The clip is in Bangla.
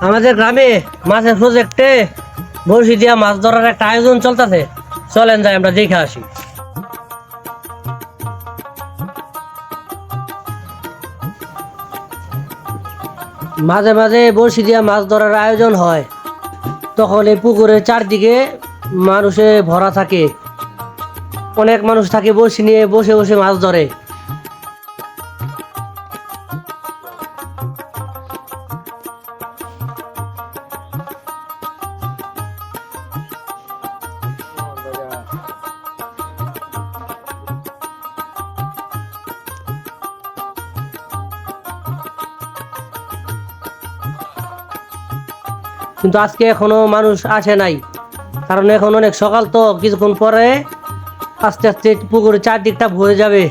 আমাদের গ্রামে মাছের প্রজেক্টে বড়শি দিয়া মাছ ধরার একটা আয়োজন চলতেছে। চলেন যাই, আমরা দেখে আসি। মাঝে মাঝে বড়শি দিয়া মাছ ধরার আয়োজন হয়। তখন এই পুকুরের চারদিকে মানুষে ভরা থাকে। অনেক মানুষ থাকে বড়শি নিয়ে বসে বসে মাছ ধরে। কিন্তু আজকে এখনও মানুষ আসে নাই। কারণ এখন অনেক সকাল তো, কিছুক্ষণ পরে আস্তে আস্তে পুকুরের চারদিকটা ভরে যাবে।